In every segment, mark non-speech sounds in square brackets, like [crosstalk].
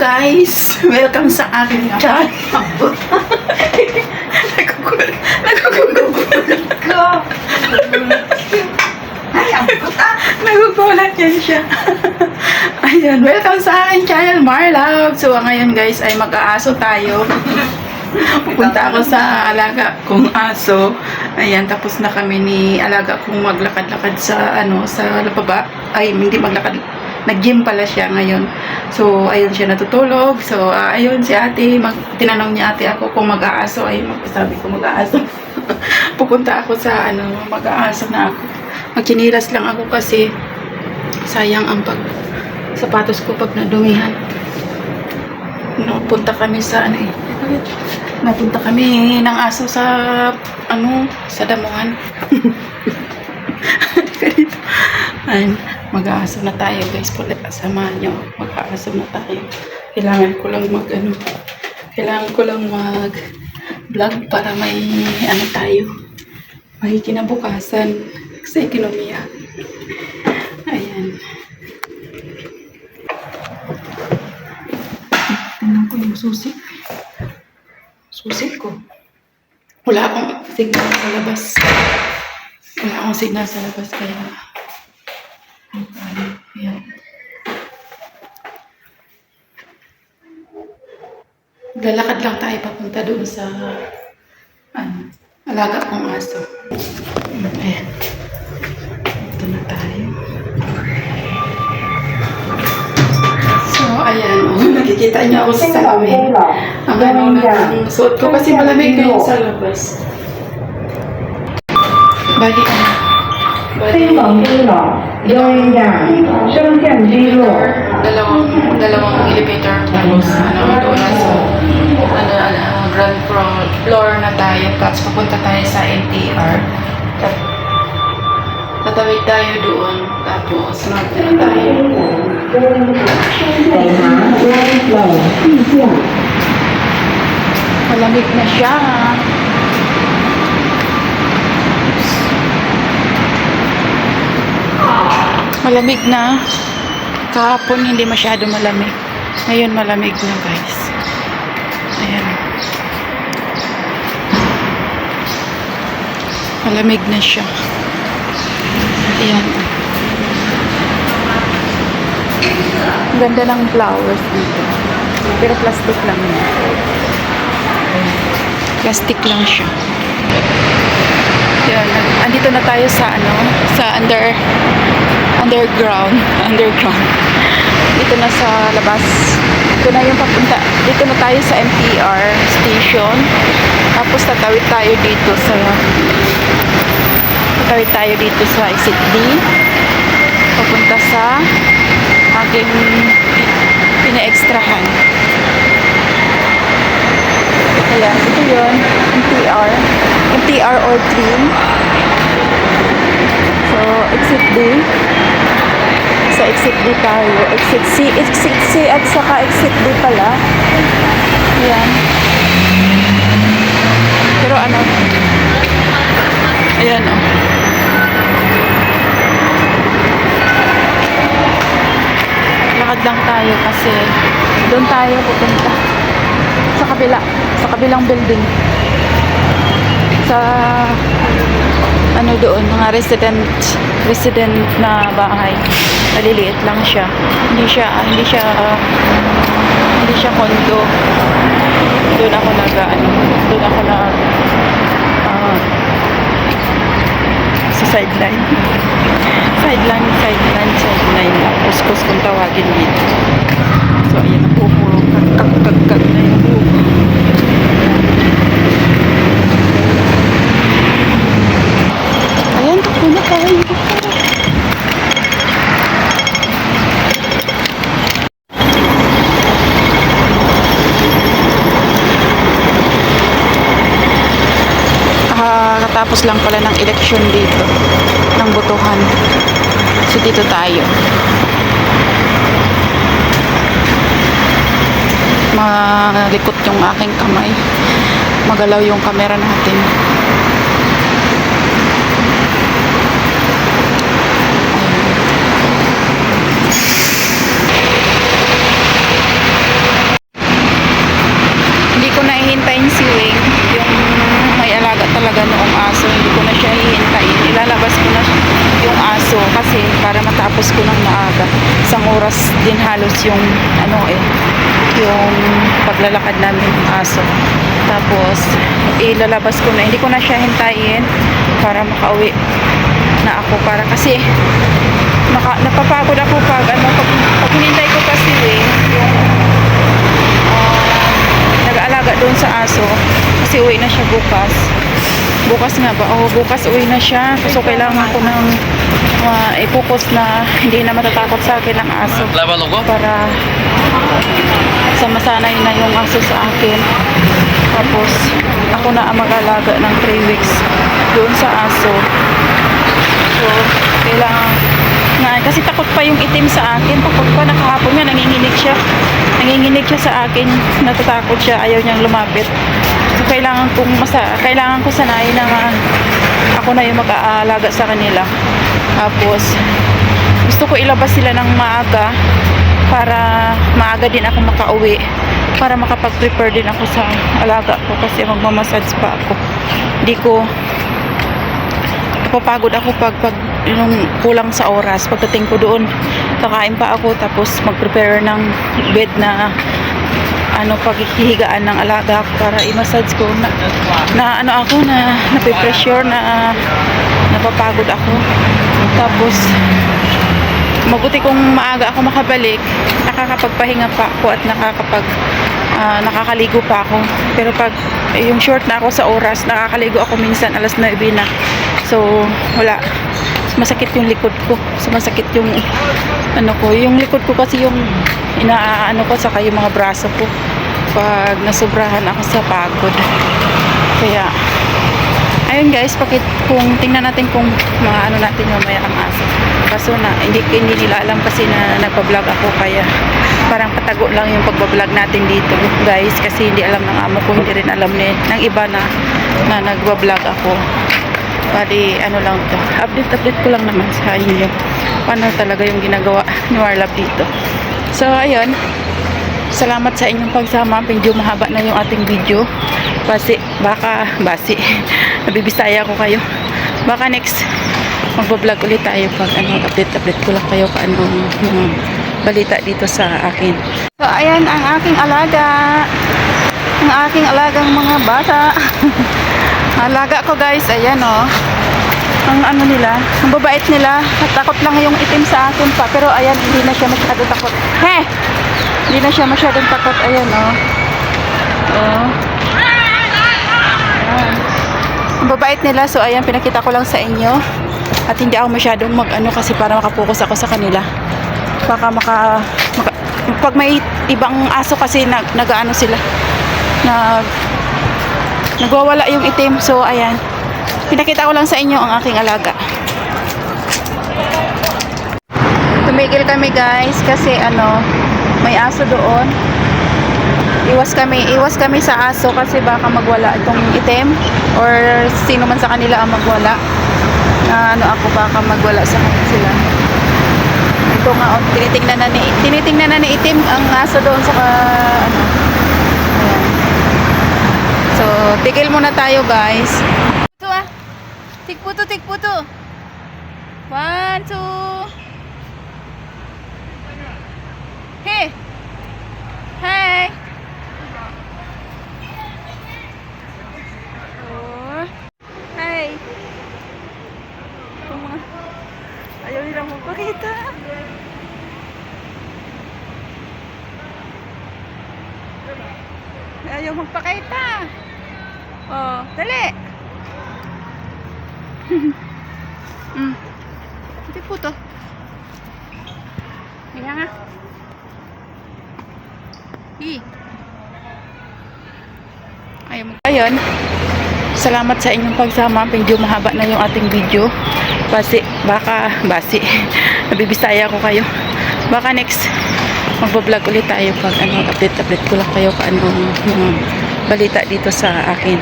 guys! [laughs] Welcome sa aking channel. [laughs] Nagugul. Nagugul. Go! Ay, ang puta! Nagugulat yan siya. [laughs] Ayan, welcome sa aking channel, Marlove. So, ngayon guys, ay mag-aaso tayo. Pupunta ako sa alaga kong aso. Ayan, tapos na kami ni alaga kong maglakad-lakad sa, ano, sa lababa. Ay, hindi maglakad. Nag-gym pala siya ngayon. So, ayun siya natutulog. So, ah, ayun si ate. Mag, tinanong niya ate ako kung mag-aaso. Ay, sabi ko mag-aaso. [laughs] Pupunta ako sa, ano, mag-aaso na ako. Magkinilas lang ako kasi sayang ang pag sapatos ko pag nadumihan. No, punta kami sa ano eh. Napunta kami ng aso sa ano, sa damuhan. [laughs] Ayun, mag-aaso na tayo guys. Kulit samahan nyo. Mag-aaso na tayo. Kailangan ko lang mag ano, kailangan ko lang mag vlog para may ano tayo. May kinabukasan sa ekonomiya. Ayan. Tingnan ko yung susi. Susi ko. Wala akong signal sa labas. Wala akong signal sa labas kaya Lalakad lang tayo papunta doon sa ano, alaga kong aso. Ayan. Ito na tayo. So, ayan. Oh, nakikita [laughs] niyo ako sa salamin. Ang ano na ang suot ko kasi malamig ngayon sa labas. Bali, ano? Bali, 飞往飞老，悠人站，升降机落。 dalawang, dalawang elevator tapos ano, doon sa ano, ano, ground floor na tayo tapos papunta tayo sa NTR tatawid tayo doon tapos mag ano tayo. Malamig na siya. Malamig na kahapon hindi masyado malamig. Ngayon malamig na guys. Ayan. Malamig na siya. Ayan. Ganda ng flowers dito. Pero plastic lang yun. Plastic lang siya. Yan andito na tayo sa ano sa under underground [laughs] underground dito na sa labas dito na yung papunta dito na tayo sa MTR station tapos tatawid tayo dito sa tatawid tayo dito sa exit D papunta sa aking pina-extrahan Ayan, ito yun. MTR. MTR or train. Exit D. Sa exit D tayo. Exit C. Exit C at saka exit D pala. Ayan. Pero ano, ayan o. Oh. Lakad lang tayo kasi doon tayo pupunta sa kabila, sa kabilang building. Sa ano doon, mga resident resident na bahay. Maliliit lang siya. Hindi siya hindi siya hindi siya condo. Doon ako nag ano, doon ako na ah, sa sideline. Sideline, sideline, sideline lang. Kuskus kung tawagin dito. So, ayan ang pupuro. Kagkagkag na yung Kakatapos lang pala ng eleksyon dito. Ng botohan. So, dito tayo. malikot yung aking kamay magalaw yung camera natin oras din halos yung ano eh yung paglalakad namin ng aso. Tapos ilalabas ko na. Hindi ko na siya hintayin para makauwi na ako para kasi maka, napapagod ako pag ano pag, pag hinintay ko kasi eh yung ah, nag-aalaga doon sa aso kasi uwi na siya bukas. Bukas nga ba? Oh bukas uwi na siya. So kailangan ko ng uh, i-focus na hindi na matatakot sa akin ang aso. Para sa masanay na yung aso sa akin. Tapos ako na ang mag-alaga ng 3 weeks doon sa aso. So kailangan na kasi takot pa yung itim sa akin. Takot pa nakahapon nga nanginginig siya. Nanginginig siya sa akin. Natatakot siya. Ayaw niyang lumapit. So kailangan kong masa kailangan ko sanayin na nga ako na yung mag-aalaga sa kanila tapos gusto ko ilabas sila ng maaga para maaga din ako makauwi. Para makapag-prepare din ako sa alaga ko kasi magmamassage pa ako. Hindi ko napapagod ako pag, pag yung kulang sa oras. Pagdating ko doon kakain pa ako tapos mag-prepare ng bed na ano paghihigaan ng alaga ko para i-massage ko. Na, na ano ako na nape-pressure na napapagod ako. Tapos mabuti kung maaga ako makabalik nakakapagpahinga pa ako at nakakapag ah, nakakaligo pa ako. Pero pag eh, yung short na ako sa oras nakakaligo ako minsan alas 9 na. So wala. Masakit yung likod ko. Sumasakit yung ano ko yung likod ko kasi yung inaano ko saka yung mga braso ko. Pag nasobrahan ako sa pagod. Kaya ayun guys pakit kung tingnan natin kung mga ano natin mamaya ang aso kaso na hindi, hindi nila alam kasi na nagpa-vlog ako kaya parang patago lang yung pagbablog natin dito guys kasi hindi alam ng amo ko hindi rin alam ni, ng iba na na nagbablog ako. Bali ano lang to update update ko lang naman sa inyo. Paano talaga yung ginagawa ni Warlab dito. So ayun salamat sa inyong pagsama. Medyo mahaba na yung ating video. Basi baka basi. [laughs] Nabibisaya ko kayo. Baka next magbablog ulit tayo pag ano update update ko lang kayo anong mga balita dito sa akin. So ayan ang aking alaga. Ang aking alagang mga bata. [laughs] Alaga ko guys. Ayan oh. Ang ano nila ang babait nila. Takot lang yung itim sa akin pa. Pero ayan hindi na siya masyado takot he hindi na siya masyadong takot ayan oh oh Ayan. Ang babait nila, so ayan, pinakita ko lang sa inyo. At hindi ako masyadong mag-ano kasi para makapokus ako sa kanila. Baka maka, maka pag may ibang aso kasi nag, nag-ano sila. Nag, nagwawala yung itim. So, ayan. Pinakita ko lang sa inyo ang aking alaga. Tumigil kami guys kasi ano, may aso doon. Iwas kami iwas kami sa aso kasi baka magwala itong itim or sino man sa kanila ang magwala. Na ano ako baka magwala sa kanila sila. Ito nga oh, tinitingnan na ni tinitingnan na ni itim ang aso doon sa ano. Ayan. so tigil muna tayo guys. Ito ah. Tigputo tigputo. One two. Hey Hi! Oh. Hi! Ito. Ayaw nilang magpakita. Ayaw magpakita. Oh, dali! [laughs] mm. Ito po to. Kaya nga. Hi. Ayun. Ayun. Salamat sa inyong pagsama. Medyo mahaba na yung ating video. Basi, baka, basi. [laughs] Nabibisaya ko kayo. Baka next, magbablog ulit tayo pag ano, update-update ko lang kayo kung anong mga balita dito sa akin.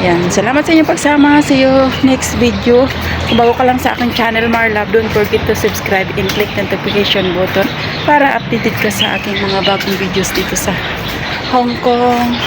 Yan. Salamat sa inyong pagsama. See you next video. Kung bago ka lang sa aking channel, Marlab, don't forget to subscribe and click the notification button para updated ka sa aking mga bagong videos dito sa Hong Kong,